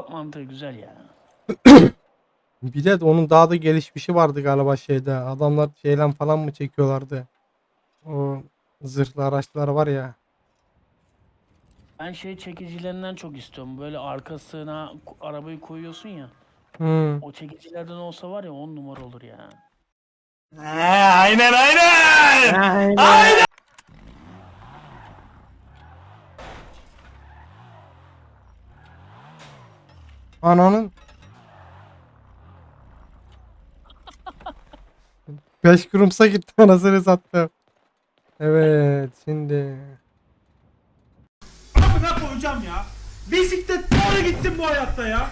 Bak mantığı güzel ya. Bir de onun daha da gelişmişi vardı galiba şeyde. Adamlar şeyle falan mı çekiyorlardı? O zırhlı araçlar var ya. Ben şey çekicilerinden çok istiyorum. Böyle arkasına arabayı koyuyorsun ya. Hmm. O çekicilerden olsa var ya 10 numara olur ya. aynen aynen. Ananın. Beş kurumsa gitti anasını sattı. Evet şimdi. Amına koyacağım ya. Bisiklet doğru gitsin bu hayatta ya.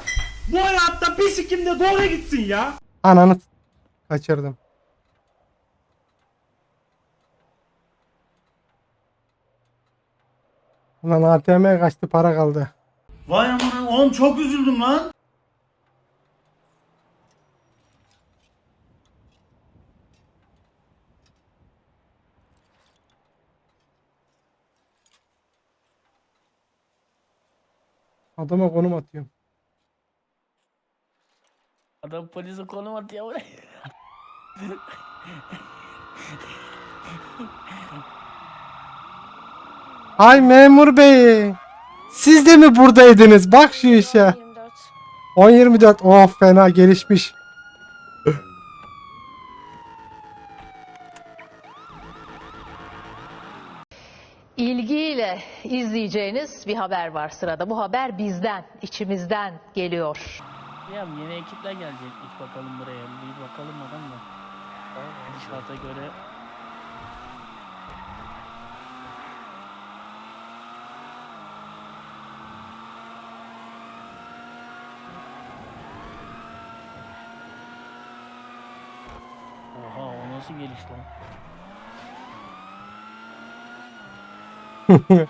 Bu hayatta bisikletim de doğru gitsin ya. Ananı kaçırdım. Ulan ATM'ye kaçtı para kaldı. Vay amına oğlum çok üzüldüm lan. Adama konum atıyorum. Adam polise konum atıyor buraya. Ay memur bey. Siz de mi buradaydınız? Bak şu işe. 24. 10-24. Of fena gelişmiş. İlgiyle izleyeceğiniz bir haber var sırada. Bu haber bizden, içimizden geliyor. Ya yeni ekipler gelecekmiş bakalım buraya. Bir bakalım adam da. Gidişata göre Oha nasıl geliş lan?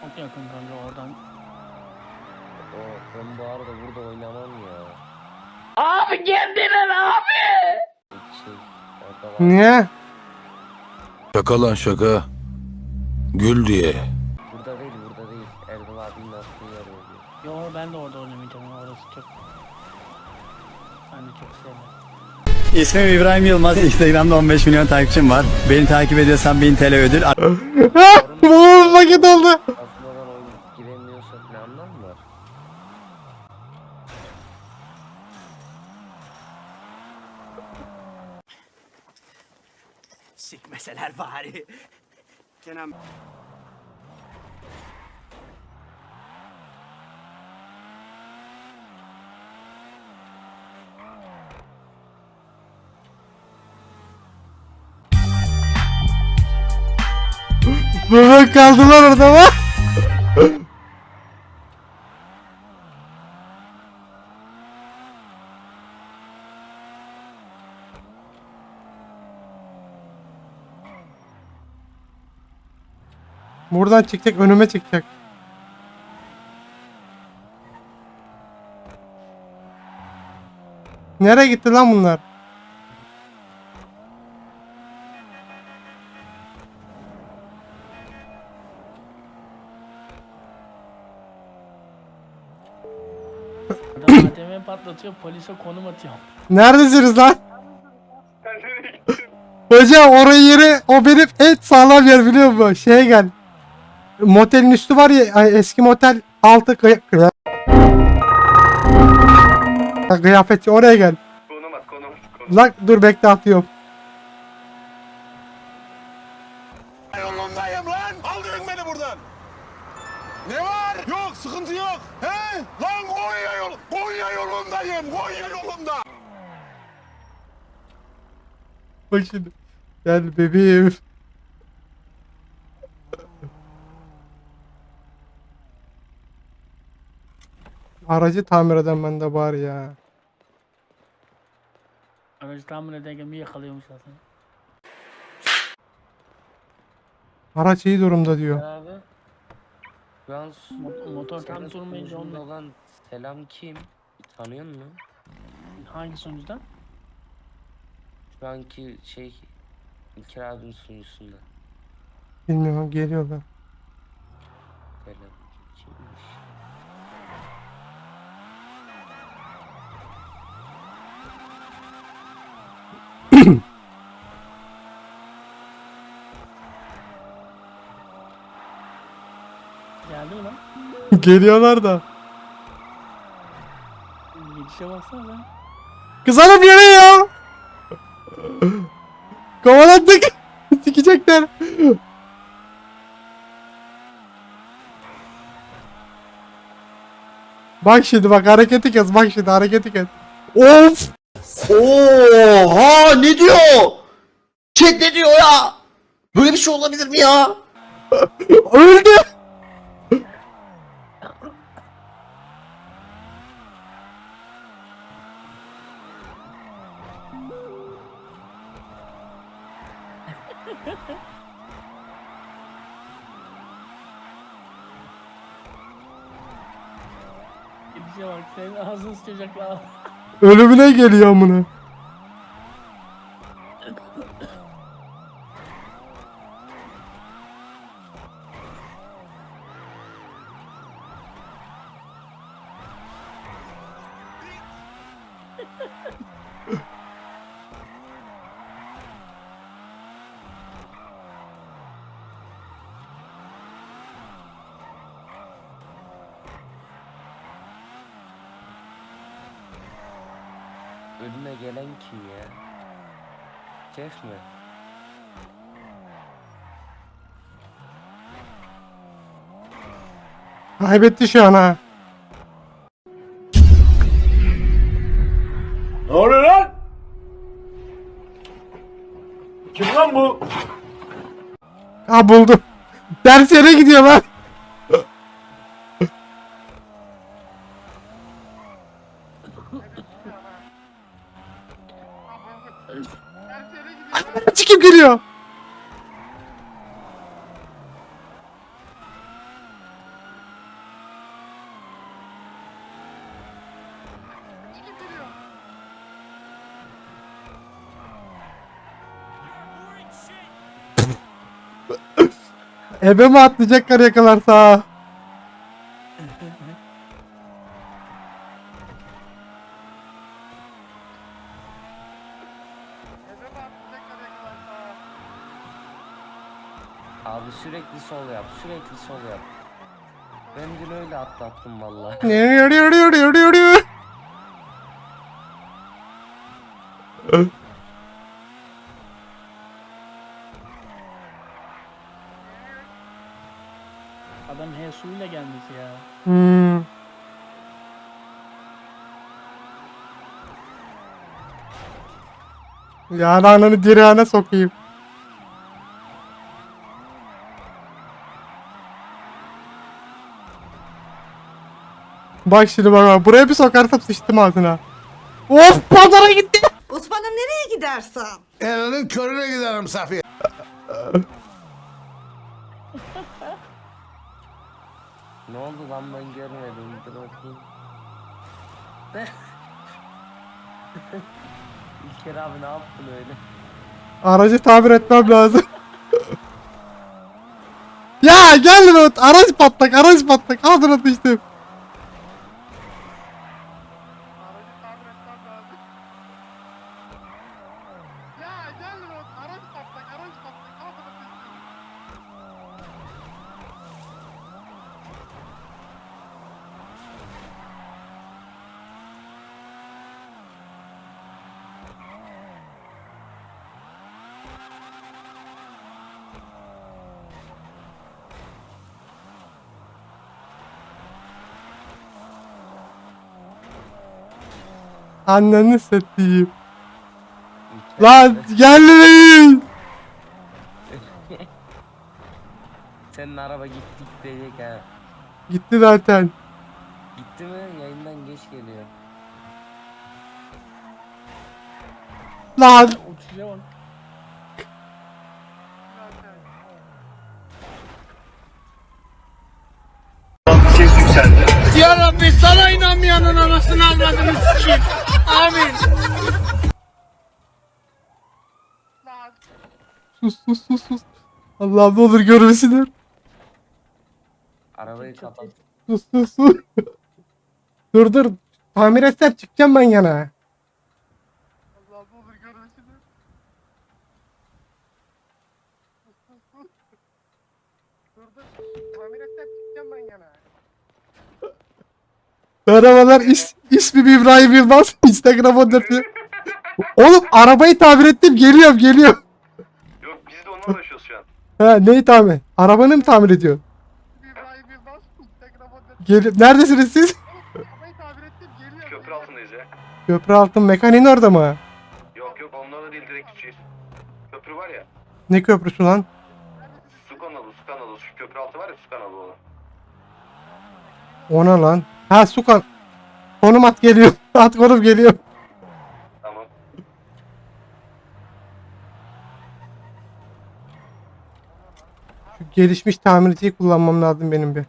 Çok yakın kanka oradan. O ben bu arada burada oynamam ya. Abi kendine abi! Şey. Niye? Şaka lan şaka. Gül diye. Burada değil, burada değil. Erdal abinin attığı yer oluyor. Yo ben de orada oynamayacağım. Orası çok... Ben de çok sevmem. İsmim İbrahim Yılmaz. Instagram'da 15 milyon takipçim var. Beni takip ediyorsan 1000 TL ödül. Bu vakit oldu. Sikmeseler bari. Kenan Bebek kaldılar orada mı? Buradan çıkacak önüme çıkacak. Nereye gitti lan bunlar? Adam ATM patlatıyor, polise konum atıyor. Neredesiniz lan? Hocam orayı yeri o benim en sağlam yer biliyor musun? Şeye gel. Motelin üstü var ya eski motel altı kıy- kıy- kıyafetçi oraya gel. konum at konum. konum. Lan dur bekle atıyorum. Yolundayım lan. Aldırın beni buradan. Ne var? Yok sıkıntı yok. He? Lan Konya yol Konya yolundayım. Konya yolunda. Bak şimdi. Gel bebeğim. Aracı tamir eden bende bari ya. Aracı tamir ederken bir yakalıyormuş zaten. Araç iyi durumda diyor. Abi. Mo- motor tam durmayınca olmuyor. olan selam kim? Tanıyor musun? Hangi sonuçta? Şu anki şey İlker abim sunucusunda. Bilmiyorum geliyor ben. Geldi mi lan? Geliyorlar da. Gidişe baksana lan. Kız hanım yere. Kovalandık. Sikecekler. Bak şimdi bak hareketi kes bak şimdi hareketi kes. Of. Oha ne diyor? Chat ne diyor ya? Böyle bir şey olabilir mi ya? Öldü. Gidişe bak senin lan. Ölümüne geliyor amına. gelen kim ya? Şef mi? Kaybetti şu an ha. Ne oluyor lan? Kim lan bu? Ha buldum. Ders yere gidiyor lan. Çıkıp geliyor. Ebe mi atlayacaklar yakalarsa? Abi sürekli sol yap, sürekli sol yap. Ben dün öyle atlattım vallahi. Adam he suyuyla gelmiş ya. Hmm. Yani ananı direğine sokayım. Bak şimdi bak bak. Buraya bir sokarsam sıçtım ağzına. Of pazara gitti. Osman'ım nereye gidersen? Elinin körüne giderim Safiye. Ne oldu lan ben görmedim. Dur bakayım. İlker abi ne yaptın öyle? Aracı tamir etmem lazım. ya gel lan araç patlak araç patlak ağzına sıçtım. Anneni satayım. Lan abi, gel lan. Senin araba gitti gidecek ha. Gitti zaten. Gitti mi? Yayından geç geliyor. Lan. Bak. Ya Rabbi sana inanmayanın anasını almadığını sikeyim. Amin. Sus sus sus sus. Allah'ım ne olur görmesinler. Arabayı kapat. Sus sus sus. dur dur. Tamir etsem çıkacağım ben yana. Tamir etsem çıkacağım ben ya. Merhabalar is, ismim İbrahim Yılmaz. Instagram adresi. Oğlum arabayı tamir ettim geliyorum geliyorum. Yok biz de onunla uğraşıyoruz şu an. Ha neyi tamir? Arabanı mı tamir ediyor? Gel Neredesiniz siz? Köprü altındayız ya. Köprü altın mekaniğin orada mı? Yok yok onlarla değil direkt içeceğiz. Köprü var ya. Ne köprüsü lan? Su kanalı, su kanalı. Şu köprü altı var ya su kanalı olan. Ona lan. Ha su kan. Konum at geliyor. At konum geliyor. Tamam. Şu gelişmiş tamirciyi kullanmam lazım benim bir.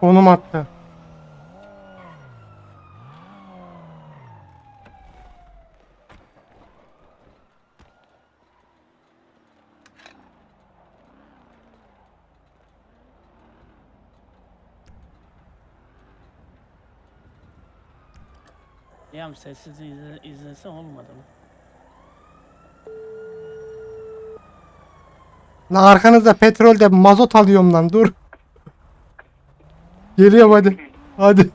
Konum attı. Ya sessiz izle, izlese olmadı mı? Lan arkanızda petrolde mazot alıyorum lan dur. Geliyorum hadi. Hadi.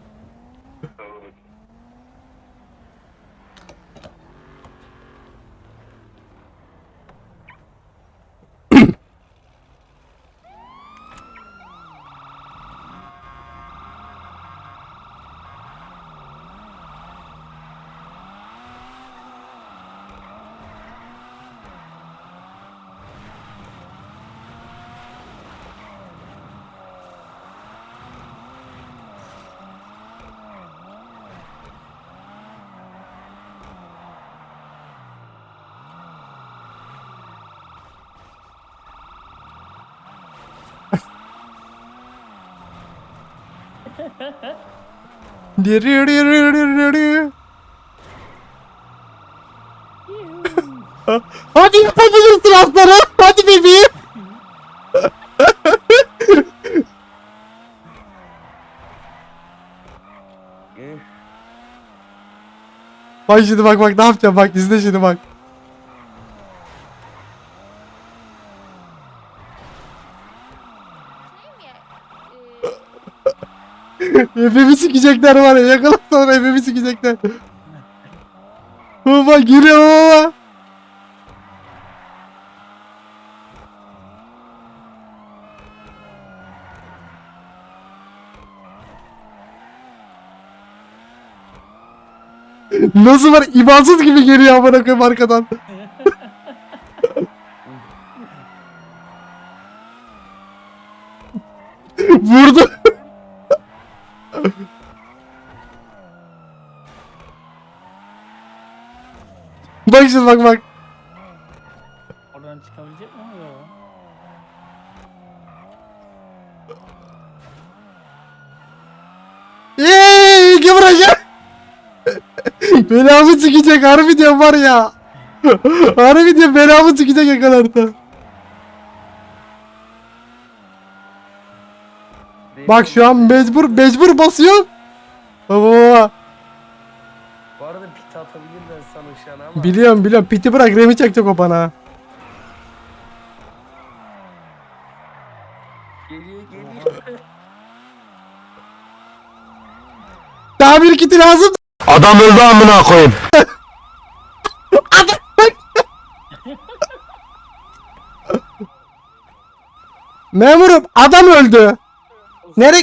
Hadi yapabilirsin aslanım. Hadi bebeğim. Bak şimdi bak bak ne yapacağım bak izle şimdi bak. Efemi sikecekler var ya yakalarsan efemi sikecekler. Baba geliyor baba. Nasıl var imansız gibi geliyor amına koyayım arkadan. Bak şimdi bak bak. Oradan çıkabilecek mi? Yok. Eee kim vuracak? belamı sikecek harbi diyorum var ya. harbi diyorum belamı sikecek yakalarsa. Bak şu an mecbur mecbur basıyor. Baba pit atabilirler sana şu an ama. Biliyorum biliyorum piti bırak remi çekecek o bana. Geliyor geliyor. Tamir kiti lazım. Adam öldü amına koyayım. Memurum adam öldü. Nere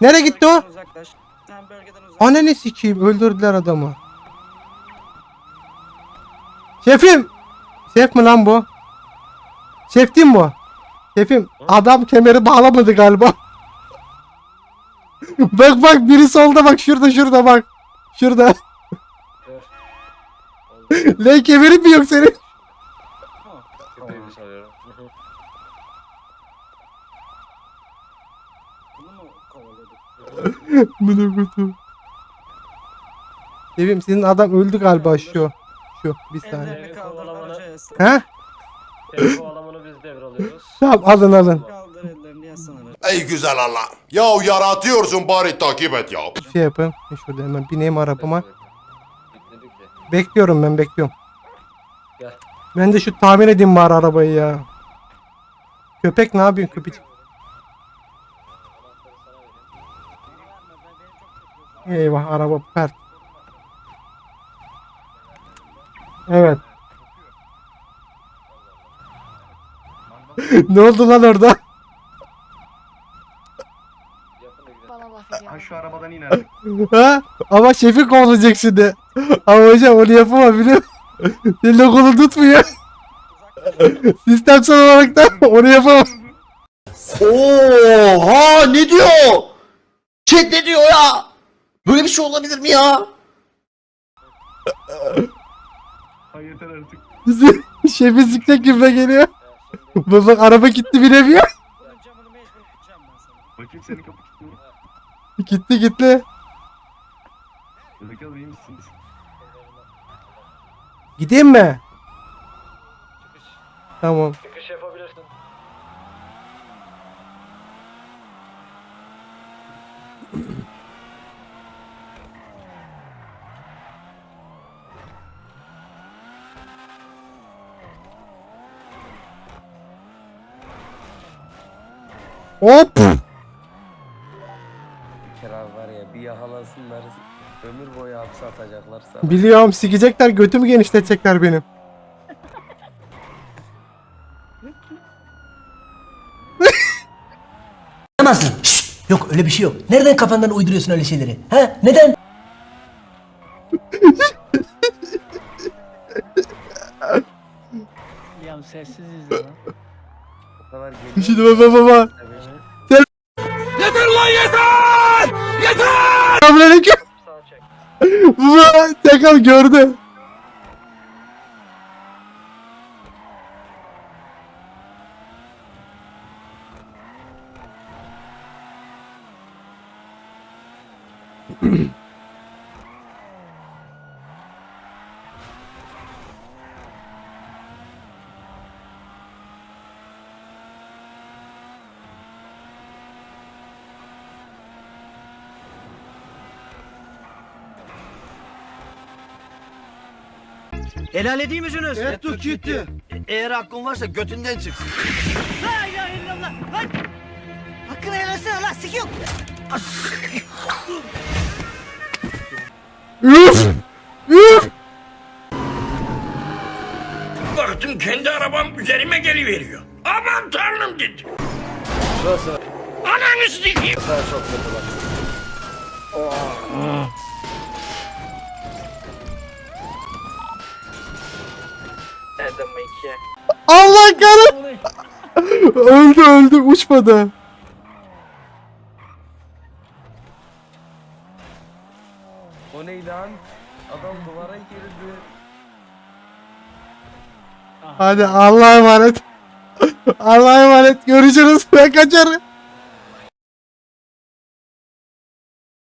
nereye gitti o? Uzaklaş. Sen bölgeden uzaklaş. Ananı sikeyim öldürdüler adamı. Şefim. Şef mi lan bu? Şef değil mi bu? Şefim adam kemeri bağlamadı galiba. bak bak biri solda bak şurada şurada bak. Şurada. Lan kemerin mi yok senin? Bunu mu kovaladık? Bunu kutu. Şefim sizin adam öldü galiba şu. Şu bir saniye. Ellerini kaldır aracağız. He? Kovalamanı biz devralıyoruz. Tamam alın alın. Kaldır ellerini yazsana. Ey güzel Allah. Ya yaratıyorsun bari takip et ya. Şey yapayım. Şurada hemen bineyim arabama. Bitmedi ki. Bekliyorum ben bekliyorum. Gel. Ben de şu tamir edeyim bari arabayı ya. Köpek ne yapıyorsun köpek? Eyvah araba pert. Evet. ne oldu lan orada? Ha şu arabadan in artık. ha? Ama şefi kovulacak şimdi. Ama hocam onu yapamam biliyor musun? Senin o kolu tutmuyor. Sistemsel olarak da onu yapamam. Oha ne diyor? Chat ne diyor ya? Böyle bir şey olabilir mi ya? Ha yeter artık. Şefi sikecek gibi geliyor. Bak bak araba gitti binemiyor. Bakayım senin kapı kilitli mi? Gitti gitti. Bakalım iyi misiniz? Gideyim mi? Tamam. Hop. Bir kere abi var ya bir yakalasınlar ömür boyu hapse atacaklar sana. Biliyorum sikecekler götümü genişletecekler benim. Yok öyle bir şey yok. Nereden kafandan uyduruyorsun öyle şeyleri? Ha? Neden? Ya sessiz izle lan. Şimdi baba baba. Yeter lan yeter! Yeter! Selamünaleyküm. Baba tekrar gördü. Helal edeyim misiniz? Et tut gitti. Eğer hakkın varsa götünden çıksın. Hakkını helal etsene lan sikiyor. Üf. Üf. Baktım kendi arabam üzerime geliveriyor. Aman tanrım dedi. Ananı sikeyim. Allah kahretsin. öldü öldü uçmadı. O neydi lan? Adam duvara girdi. Hadi Allah'a emanet. Allah'a emanet. Görüşürüz. Ben kaçarım.